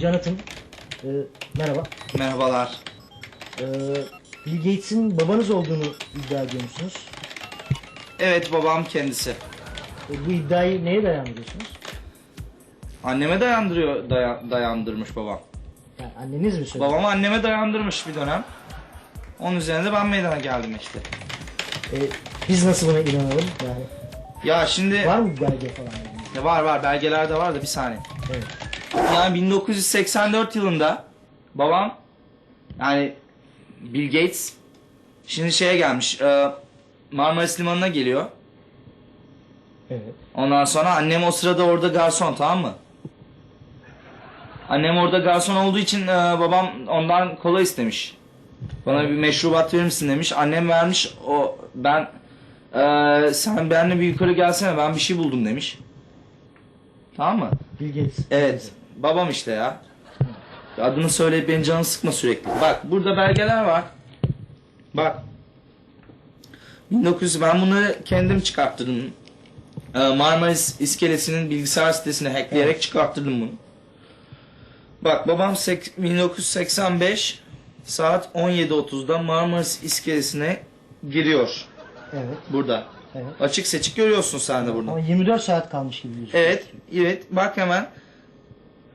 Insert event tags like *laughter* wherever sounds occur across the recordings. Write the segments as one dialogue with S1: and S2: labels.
S1: Jonathan. Ee, merhaba.
S2: Merhabalar.
S1: Ee, Bill Gates'in babanız olduğunu iddia ediyor musunuz?
S2: Evet babam kendisi.
S1: Ee, bu iddiayı neye dayandırıyorsunuz?
S2: Anneme dayandırıyor daya- dayandırmış babam.
S1: Yani anneniz mi söyledi?
S2: Babam anneme dayandırmış bir dönem. Onun üzerine de ben meydana geldim işte.
S1: Ee, biz nasıl buna inanalım? Yani
S2: Ya şimdi
S1: var mı belge falan? Yani?
S2: Ya var var belgelerde var da bir saniye.
S1: Evet.
S2: Yani 1984 yılında babam yani Bill Gates şimdi şeye gelmiş e, Marmaris Limanı'na geliyor.
S1: Evet.
S2: Ondan sonra annem o sırada orada garson tamam mı? Annem orada garson olduğu için e, babam ondan kola istemiş. Bana bir meşrubat verir misin demiş. Annem vermiş. O ben e, sen benimle bir yukarı gelsene ben bir şey buldum demiş. Tamam mı?
S1: Bill Gates.
S2: Evet. Babam işte ya. Adını söyleyip beni canı sıkma sürekli. Bak burada belgeler var. Bak. 1900 ben bunları kendim çıkarttırdım. Ee, Marmaris iskelesinin bilgisayar sitesine hackleyerek çıkarttırdım bunu. Bak babam sek- 1985 saat 17.30'da Marmaris iskelesine giriyor.
S1: Evet.
S2: Burada.
S1: Evet.
S2: Açık seçik görüyorsun sen de burada.
S1: Ama 24 saat kalmış gibi diyorsun.
S2: Evet, evet. Bak hemen.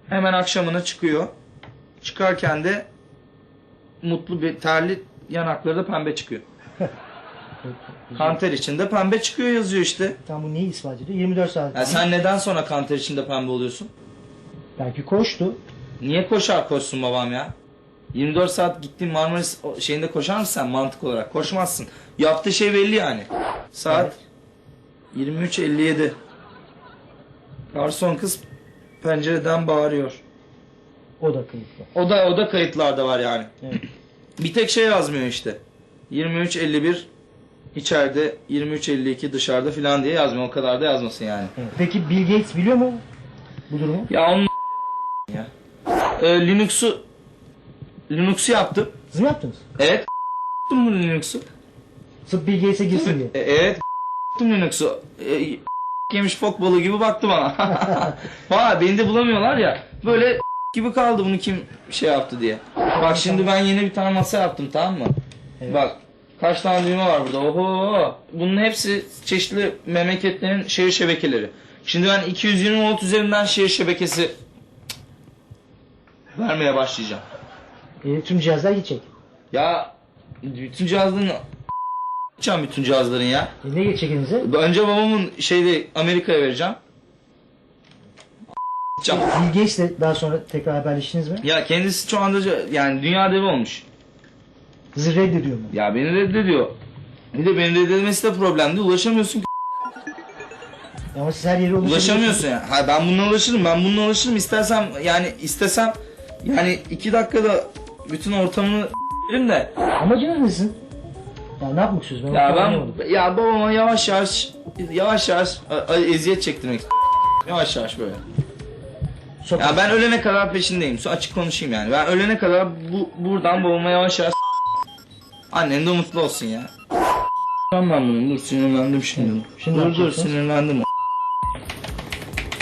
S2: Hemen akşamına çıkıyor. Çıkarken de mutlu bir terli yanakları da pembe çıkıyor. *laughs* Kanter içinde pembe çıkıyor yazıyor işte.
S1: Tam bu neyi ispat ediyor? 24 saat
S2: Ya
S1: kalmış.
S2: sen neden sonra kanter içinde pembe oluyorsun?
S1: Belki koştu.
S2: Niye koşar koşsun babam ya? 24 saat gittiğin Marmaris şeyinde koşar mısın sen mantık olarak? Koşmazsın. Yaptığı şey belli yani. Saat 23.57. Garson kız pencereden bağırıyor.
S1: O da kayıtlı.
S2: O da o da kayıtlarda var yani.
S1: Evet.
S2: Bir tek şey yazmıyor işte. 23.51 içeride 23.52 dışarıda filan diye yazmıyor. O kadar da yazmasın yani.
S1: evet. Peki Bill Gates biliyor mu bu durumu?
S2: Ya onun ya. Ee, Linux'u Linux'u yaptım.
S1: Siz mi yaptınız?
S2: Evet. bunu Linux'u.
S1: Sırf Bill Gates'e girsin diye.
S2: E, evet. Linux'u. E, yemiş fok balığı gibi baktı bana. *laughs* Vay beni de bulamıyorlar ya. Böyle gibi kaldı bunu kim şey yaptı diye. Bak şimdi ben yeni bir tane masa yaptım tamam mı?
S1: Evet.
S2: Bak kaç tane düğme var burada. Oho. Bunun hepsi çeşitli memleketlerin şehir şebekeleri. Şimdi ben 220 volt üzerinden şehir şebekesi vermeye başlayacağım.
S1: E, tüm cihazlar gidecek.
S2: Ya bütün cihazların yapacağım bütün cihazların ya.
S1: E, ne geçecek elinize?
S2: Önce babamın şeyde Amerika'ya vereceğim. Yapacağım.
S1: Bill Gates'le daha sonra tekrar haberleştiniz mi?
S2: Ya kendisi şu anda yani dünya devi olmuş.
S1: Sizi reddediyor mu?
S2: Ya beni reddediyor. Bir de beni reddedilmesi de problemdi. Ulaşamıyorsun ki.
S1: Ama siz her yere.
S2: Ulaşamıyorsun ya. Ha ben bununla ulaşırım. Ben bununla ulaşırım. İstersem yani istesem yani iki dakikada bütün ortamını verim de.
S1: Amacınız ne? Ya ne yapmak istiyorsunuz?
S2: Ya ben ya babama yavaş yavaş yavaş yavaş a- a- eziyet çektirmek istiyorum. Yavaş yavaş böyle.
S1: Sokak-
S2: Ya ben ölene kadar peşindeyim. Su açık konuşayım yani. Ben ölene kadar bu buradan babama yavaş yavaş Annen de mutlu olsun ya. Tamam ben bunu. Dur sinirlendim şimdi.
S1: Şimdi ne
S2: dur dur sinirlendim.